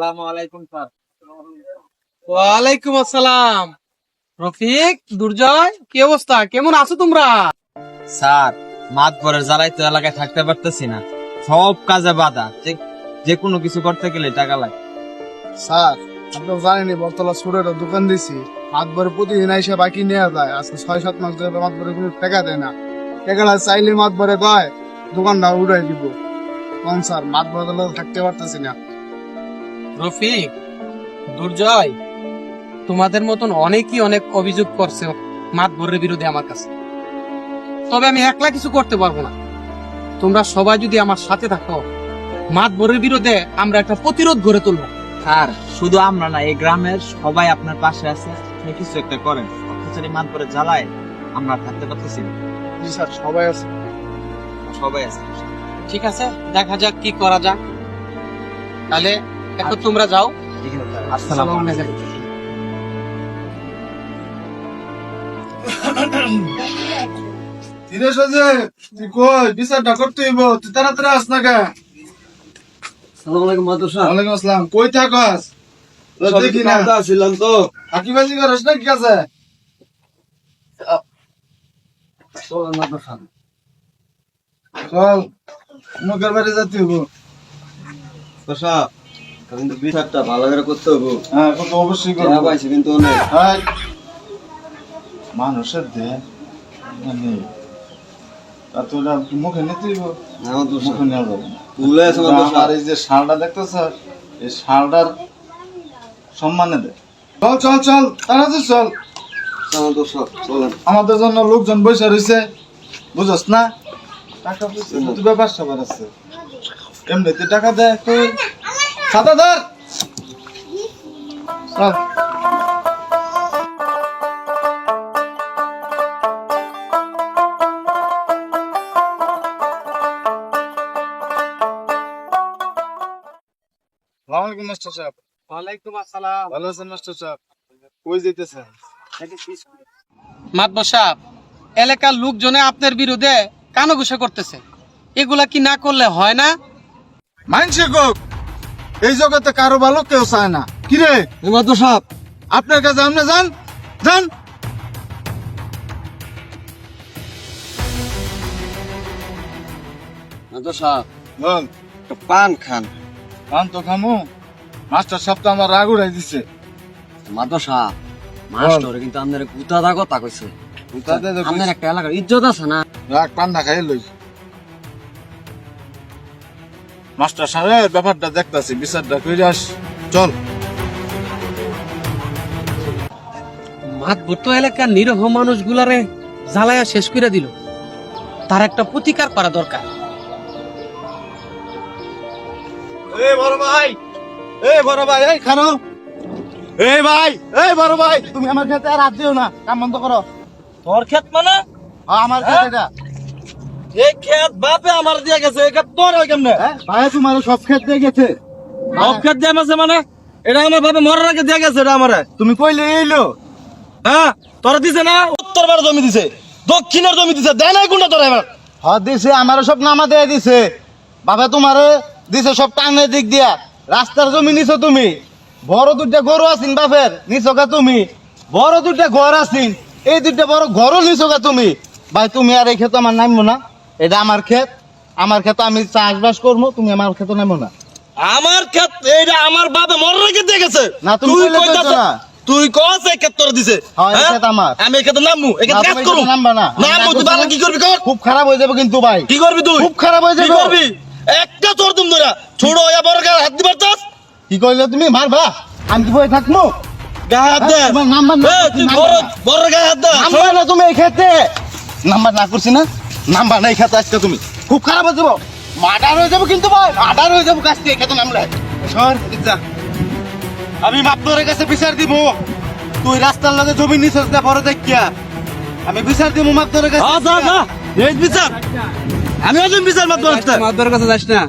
আসসালামু আলাইকুম স্যার। ওয়ালাইকুম আসসালাম। রফিক দুর্জয় কি অবস্থা? কেমন আছো তোমরা? স্যার মাত ভরের জ্বালাই তো এলাকায় থাকতে পারতেছি না। সব কাজে বাধা। যে- যে কোনো কিছু করতে গেলে টাকা লাগে। স্যার আপনি জানেনি বর্তলা সুরের দোকান দিছি। হাত ভরে প্রতিদিন এসে বাকি নেওয়া যায়। আজকে ছয় সাত মাস ধরে মাত ভরে কোনো টাকা দেয় না। টাকাটা চাইলে মাত ভরে দেয়। দোকানটা উড়াই দিব। কোন স্যার মাত ভরে থাকতে পারতেছি না। রফিক দুর্জয় তোমাদের মতন অনেকই অনেক অভিযোগ করছে মাতবরের বিরুদ্ধে আমার কাছে। তবে আমি একলা কিছু করতে পারব না। তোমরা সবাই যদি আমার সাথে থাকো মাতবরের বিরুদ্ধে আমরা একটা প্রতিরোধ গড়ে তুলবো। স্যার শুধু আমরা না এই গ্রামের সবাই আপনার পাশে আছে। আপনি কিছু একটা করেন। অত্যাচারী মাত ভরে জ্বালায় আমরা থাকতে পারতেছি না। জি স্যার সবাই আছে। সবাই আছে। ঠিক আছে দেখা যাক কি করা যাক তাহলে এখন তোমরা যাও। আসসালামু আলাইকুম। ধীরে সোজে তুই কই? বিচারটা করতে হইব। তুই তাড়াতাড়ি আস না কে? সালাম আলাইকুম মাদ্রাসা। ওয়ালাইকুম আসসালাম। কই থাকস? দেখি না। ছিলাম তো। হাকিবাজি করিস না কি আছে চলেন মাদ্রাসা। চল মুখের বাড়ি যেতে হইব। মাদ্রাসা। কিন্তু বিচারটা ভালো করে করতে হবে হ্যাঁ কত অবশ্যই করব। টাকা পাইছি কিন্তু অনেক। মানুষের মানে তা মুখে নিতে হইব? না মুখে নেওয়া যাবে না। ভুলে আছে আমার এই যে শালটা দেখতেছ এই শালটার সম্মানে দে। চল চল চল তাড়াতাড়ি চল। আমাদের জন্য লোকজন বসে রয়েছে বুঝস না? টাকা পয়সা ব্যাপার সবার আছে। এমনিতে টাকা দেয় তুই সাদা ধর। চল মাস্টার সাহেব। ওয়ালাইকুম আসসালাম। ভালো আছেন মাস্টার সাহেব? কই যেতেছেন মাতবর সাহেব এলাকার লোকজনে আপনার বিরুদ্ধে কানঘুষা করতেছে। এগুলা কি না করলে হয় না? মানছে গোক এই জগতে কারও ভালো কেউ চায় না। কিরে মাদ্রাসা আপনার কাছে আপনি যান যান। বল। পান খান। পান তো খামু। মাস্টার সাহেব তো আমার রাগ উড়াই দিছে। মাদ্রাসা মাস্টার কিন্তু আপনার গুতা কথা কইছে। গুতা দে আপনার একটা এলাকার ইজ্জত আছে না? রাগ পান্না খাই লই মাস্টার সাহেব ব্যাপারটা দেখতাছি বিচারটা কইরে আস। চল। মাতবর তো এলাকার নিরহ মানুষগুলারে জ্বালায়া শেষ করে দিল। তার একটা প্রতিকার করা দরকার। এই বড় ভাই এই বড় ভাই এই খানো। এই ভাই এই বড় ভাই তুমি আমার খেতে আর হাত দিও না কাম বন্ধ করো। তোর ক্ষেত মানে? হ্যাঁ, আমার খেতে এটা। এই ক্ষেত বাপে আমার দিয়ে গেছে এই ক্ষেত তোর হয় কেমনে? হ্যাঁ, ভাই তোমার সব খেত দিয়ে গেছে। সব ক্ষেত দিয়ে গেছে মানে? এটা আমার বাপে মরার আগে দিয়ে গেছে এটা আমার। তুমি কইলে এইলো হ্যাঁ তোরা দিছে না? উত্তর বার জমি দিছে দক্ষিণের জমি দিছে দেয় নাই কোনটা তোরা এবার। হ্যাঁ দিছে আমার সব নামা দিয়ে দিছে। বাবা তোমারে দিছে সব টাঙ্গের দিক দিয়া। রাস্তার জমি নিছো তুমি। বড় দুটা গরু আছিন বাপের নিছো কা তুমি। বড় দুটা ঘর আছিন এই দুটা বড় ঘরও নিছো কা তুমি। ভাই তুমি আর এই ক্ষেত আমার নামবো না। এটা আমার ক্ষেত। আমার ক্ষেত আমি চাষবাস করব তুমি আমার ক্ষেত নামবো না। আমার ক্ষেত এইটা আমার বাপে মরার আগে দিয়ে গেছে। না, তুমি তুই কইলে তো কইতাছ না। তুই কস এই ক্ষেত তোরা দিছে। হ্যাঁ, হ্যাঁ? আমার। আমি এই ক্ষেতে নামবো এই ক্ষেত কাজ তুমি নামবা না। নামবো তুই বাবা কি করবি কর? খুব খারাপ হয়ে যাবে কিন্তু ভাই। কি করবি তুই? খুব খারাপ হয়ে কি যাবে। করবি? একটা তোর তুম ধরা। ছোট হইয়া বড় গায়ে হাত দিবার চাস? কি কইলে তুমি? মারবা। আমি কি বয়ে থাকব গায়ে হাত দে। হ্যাঁ, তোমার নাম্বার না, তুই বড় বড় গায়ে হাত দে। নাম্বার না তুমি এই নাম্বার না করছি না। নাম্বার নাই খেতে আজকে তুমি। খুব খারাপ হয়ে যাব। মার্ডার হয়ে যাব কিন্তু ভাই মার্ডার হয়ে যাব কাছ থেকে খেতে নামলে। সর যা। আমি মাপনরের কাছে বিচার দিব। তুই রাস্তার লগে জমি নিছিস না বড় দেখিয়া আমি বিচার দিব মাপনরের কাছে। যা যা যা। এই বিচার। আমি আজ বিচার মাত্র আসতে মাতবর কাছে যাস না।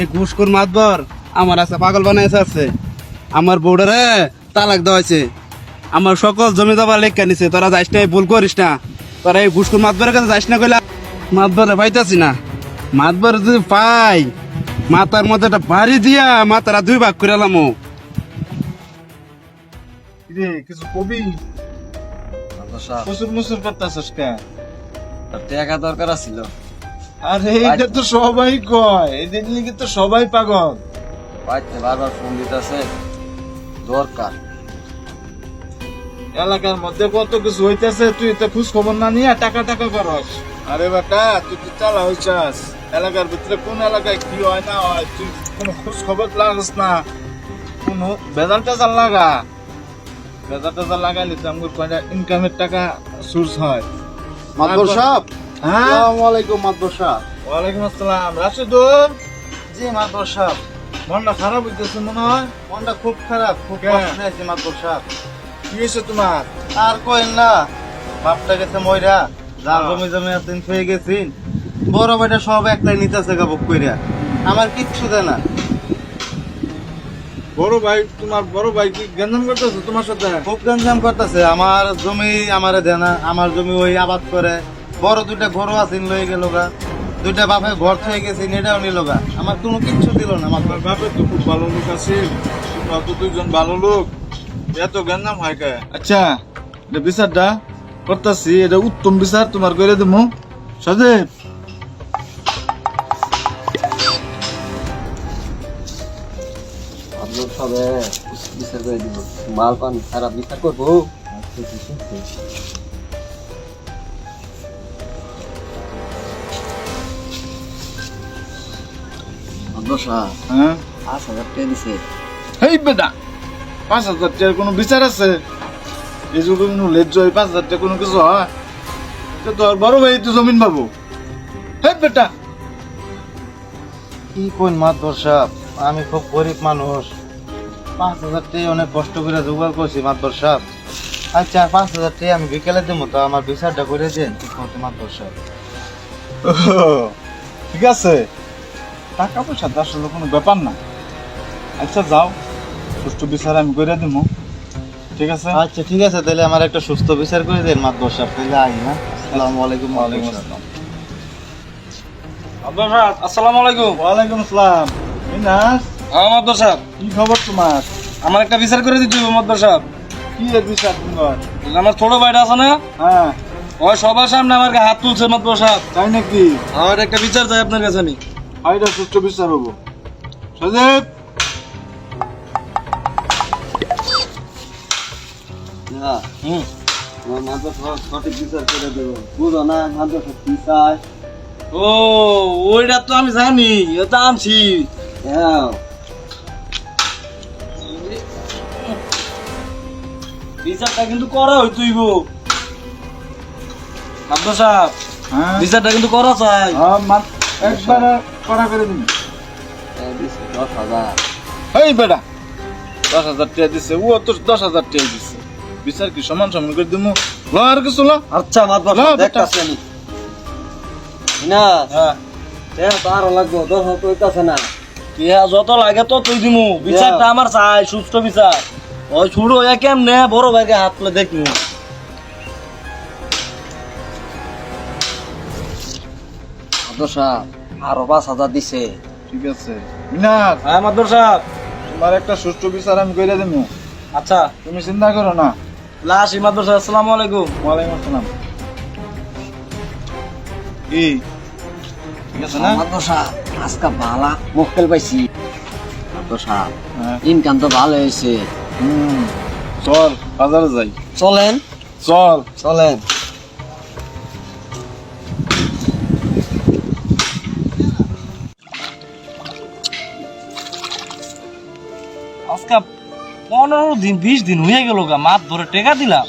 এই ঘুষখোর মাতবর আমার আছে পাগল বানাইছে আছে। আমার বউডারে তালাক দেওয়াইছে আমার সকল জমি দাবার লেখা নিছে। তোরা যাইস না ভুল করিস না। তোরা এই ঘুষখোর মাতবরের কাছে যাইস না কইলা মাতবরে পাইতাছি না। মাতবর যদি পাই মাথার মধ্যে একটা বাড়ি দিয়া মাথারা দুই ভাগ করে এলাম রে কিছু কবি? প্রচুর মুসুর করতেছিস কে? টাকা দরকার ছিল আরে এটা তো সবাই কয়। এদের লিগে তো সবাই পাগল। বাড়িতে বারবার ফোন দিতেছে দরকার। এলাকার মধ্যে কত কিছু হইতেছে তুই তো খোঁজ খবর না নিয়ে টাকা টাকা করস। আরে বেটা তুই তো চালা হইছাস? এলাকার ভিতরে কোন এলাকায় কি হয় না হয় তুই কোন খোঁজ খবর লাগাস না। কোন বেজাল টেজাল লাগা? বেজাল টেজাল লাগাইলে তো আমার কয়টা ইনকামের টাকা সোর্স হয়। মাদবর সাহেব হ্যাঁ? আসসালামু আলাইকুম মাদবর সাহেব। ওয়ালাইকুম আসসালাম। রাশেদুল জি মাদবর সাহেব। মনটা খারাপ হইতেছে মনে হয়? মনটা খুব খারাপ খুব? কষ্ট নিয়েছি মাদবর সাহেব। কি হয়েছে তোমার? আর কইন না বাপটা গেছে ময়রা যা হ্যাঁ। জমি জমি আছেন হয়ে গেছিন বড় ভাইটা সব একটাই নিতেছে কইরা। আমার কিচ্ছু দেয় না। বড় ভাই তোমার বড় ভাই কি গেঞ্জাম করতেছে তোমার সাথে? খুব গঞ্জাম করতেছে। আমার জমি আমারে দেয় না। আমার জমি ওই আবাদ করে। বড় দুইটা গরু আছেন লয়ে গেল গা। দুইটা বাপে ঘর থেকে গেছি এটাও নিল গা। আমার কোনো কিচ্ছু দিল না আমার বাপে তো খুব ভালো লোক আছে। তোমরা তো দুইজন ভালো লোক। এত গেঞ্জাম হয় কে? আচ্ছা বিচারটা। করতেছি এটা উত্তম বিচার তোমার করে দেবো। সজীব আপনার সবে বিচার করে দিব। মাল পান খারাপ বিচার করব। দশা হ্যাঁ? পাঁচ হাজার টাকা দিছে। হেই বেটা পাঁচ হাজার টাকার কোনো বিচার আছে? যুগে কোনো লেজ্জ হয় পাঁচ হাজার টাকা কোনো কিছু হয়? তো তোর বড় ভাই তো জমিন পাবো হেই বেটা! কি কোন মাতবর সাহেব আমি খুব গরিব মানুষ। পাঁচ হাজার টাকা অনেক কষ্ট করে জোগাড় করছি মাতবর সাহেব আচ্ছা পাঁচ হাজার টাকা আমি বিকেলে দেবো তো আমার বিচারটা করে দেন। ঠিক মতো মাতবর সাহেব ঠিক আছে। টাকা পয়সা তো আসলে কোনো ব্যাপার না। আচ্ছা যাও। সুষ্ঠু বিচার আমি করে দিব ঠিক আছে? আচ্ছা ঠিক আছে তাহলে আমার একটা সুস্থ বিচার করে দেন মাতবর সাহেব তাহলে আই না? আসসালামু আলাইকুম ওয়ালাইকুম আসসালাম আব্দুল সাহেব আসসালামু আলাইকুম। ওয়ালাইকুম আসসালাম। মিনাস হ্যাঁ মাদবর সাহেব কি খবর তোমার? আমার একটা বিচার করে দিতে হবে মাদবর সাহেব কি এর বিচার তোমার? আমার ছোট ভাইটা আছে না? হ্যাঁ। ওই সবার সামনে আমার হাত তুলছে মাদবর সাহেব তাই নাকি? আমার একটা বিচার চাই আপনার কাছে আমি। আইটা সুস্থ বিচার হব। সজীব! হুম। মাদ্রাসা সঠিক বিচার করে দেবো। বুঝো না? মাদ্রাসা কি চায়? ও ওইটা তো আমি জানি এটা আনছি। হ্যাঁ। বিচারটা কিন্তু করা মাদবর সাহেব হ্যাঁ। বিচারটা কিন্তু করা চাই। হ্যাঁ, একবারে করে দিন। হ্যাঁ, দশ হাজার। এই বেটা। দশ হাজার টাকা দিছে। ও তো দশ হাজার টাকা দিছে। বিচার কি সমান সমান করে দিব ল আর কিছু ল। আচ্ছা। দেখতাছি আমি। না হ্যাঁ। হ্যাঁ তো লাগবো দশ হইতাছে না। ইয়া যত লাগে তো তুই দিমু। বিচারটা আমার চাই সুস্থ বিচার। ওই ছুড়ো কেমনে বড় ভাইকে হাত তুলে দেখমু। আরও পাঁচ হাজার দিছে। ঠিক আছে। মিনার হ্যাঁ মাদুর সাহেব তোমার একটা সুষ্ঠু বিচার আমি করে দেবো আচ্ছা। তুমি চিন্তা করো না। লাশ ইমাদ আসসালামু আলাইকুম। ওয়ালাইকুম আসসালাম। কি? ঠিক আছে না? মাদ্রাসা আজকে ভালা মক্কেল পাইছি। মাদ্রাসা হ্যাঁ। ইনকাম তো ভালো হয়েছে হুম। চল বাজারে যাই। চলেন। চল। চলেন। পনেরো দিন, বিশ দিন হয়ে গেল গা মাছ ধরে টেকা দিলাম।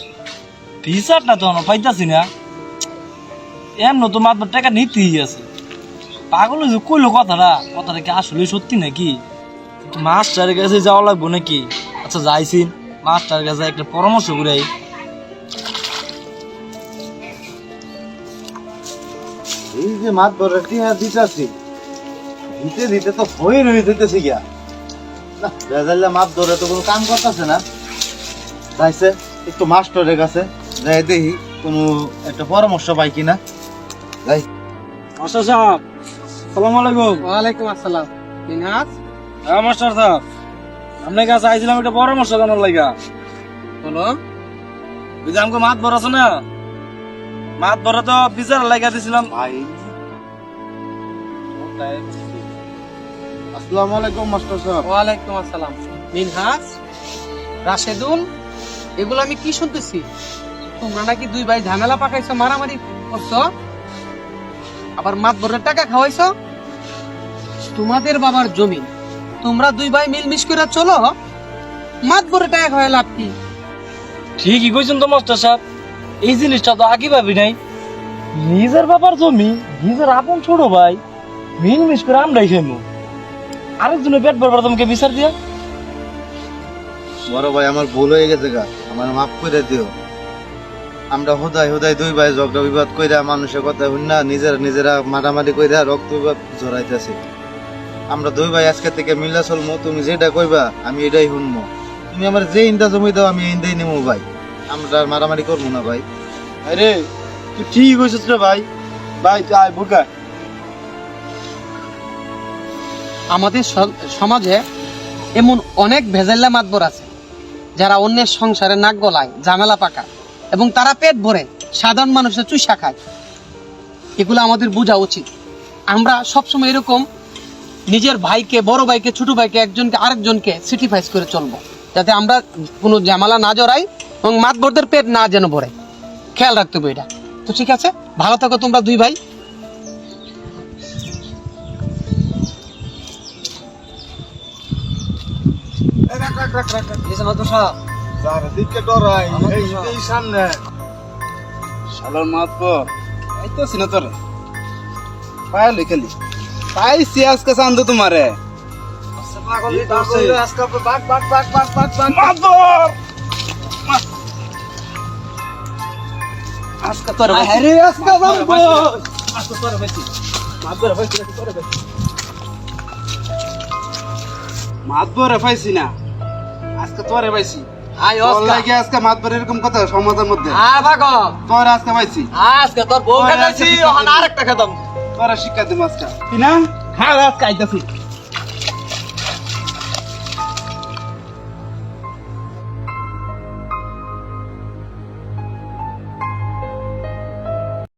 বিচারটা তো পাইতাছি না। এমন তো মাছ ধরে টেকা নিতেই আছে। পাগল হয়েছে কইলো কথাটা? কথাটা কি আসলে সত্যি নাকি? মাস্টারের কাছে যাওয়া লাগবো নাকি? আচ্ছা যাইছি। মাস্টারের কাছে একটা পরামর্শ করে এই যে টিয়া দিতেছি, দিতে দিতে তো হয়ে রয়ে যেতেছি গিয়া। রেজাল্লা মাপ ধরে তো কোনো কাম করতেছে না। যাইছে একটু মাস্টারের কাছে যাই দেখি কোনো একটা পরামর্শ পাই কিনা। যাই। মাস্টার সাহেব সালাম আলাইকুম। ওয়ালাইকুম আসসালাম। হ্যাঁ মাস্টার সাহেব। আপনার কাছে আইছিলাম একটা পরামর্শ জানার লাগা? বলো। যে আমাকে মাত ভর না? মাত ভরা তো বিচার লাগা দিছিলাম। ভাই। আসসালামু আলাইকুম মাস্টার সাহেব। ওয়ালাইকুম আসসালাম। মিনহাজ রাশেদুল এগুলো আমি কি শুনতেছি? তোমরা নাকি দুই ভাই ঝামেলা পাকাইছো মারামারি করছ? আবার মাত টাকা খাওয়াইছো? তোমাদের বাবার জমি। তোমরা দুই ভাই মিলমিশ করে চলো মাত ভরে টাকা খাওয়াই লাভ কি? ঠিকই কইছেন তো মাস্টার সাহেব। এই জিনিসটা তো আগে ভাবি নাই। নিজের বাবার জমি নিজের আপন ছোট ভাই মিল মিস করে আমরাই খাইমু। আরেকজনের পেট ভরবার তোমাকে বিচার দিয়া? বড় ভাই আমার ভুল হয়ে গেছে গা। আমার মাফ করে দিও। আমরা হোদাই হোদাই দুই ভাই ঝগড়া বিবাদ কইরা মানুষের কথা শুননা নিজেরা নিজেরা মারামারি কইরা রক্ত বিবাদ জড়াইতেছি। আমরা দুই ভাই আজকে থেকে মিল্লা চলমু তুমি যেটা কইবা আমি এটাই শুনব তুমি আমার যে ইন্দা জমি দাও আমি ইন্দাই নেব ভাই। আমরা আর মারামারি করব না ভাই। আরে তুই ঠিক কইছিস রে ভাই। ভাই আয় বুকা। আমাদের সমাজে এমন অনেক ভেজাল্লা মাতবর আছে, যারা অন্যের সংসারে নাক গলায়, ঝামেলা পাকা এবং তারা পেট ভরে সাধারণ মানুষের চুষা খায়। এগুলো আমাদের বোঝা উচিত। আমরা সবসময় এরকম নিজের ভাইকে, বড় ভাইকে, ছোট ভাইকে, একজনকে, আরেকজনকে স্যাক্রিফাইস করে চলবো, যাতে আমরা কোনো ঝামেলা না জড়াই এবং মাতবরদের পেট না যেন ভরে। খেয়াল রাখতে হবে এটা। তো ঠিক আছে, ভালো থাকো তোমরা দুই ভাই। যার দিকে ডরাই এই এই সামনে। শালার মাতবর। এই তো সিনা তোরে। পায় লিখলি পাইছি আজকে চান্দ তোমারে। আজকে তোর আরে আজকে চান্দ মাতবরে পাইছি না। আজকে তোরে পাইছি। আই অস্কার। লাগে আজকে মাতবর এরকম কথা সমাজের মধ্যে? আয় ভাগো তোর আজকে পাইছি। আজকে তোর বউ আজকে ওখানে আরেকটা খেতাম। তোরা শিক্ষা দিম আজকে। কি না? হ্যাঁ আজকে আইতাছি।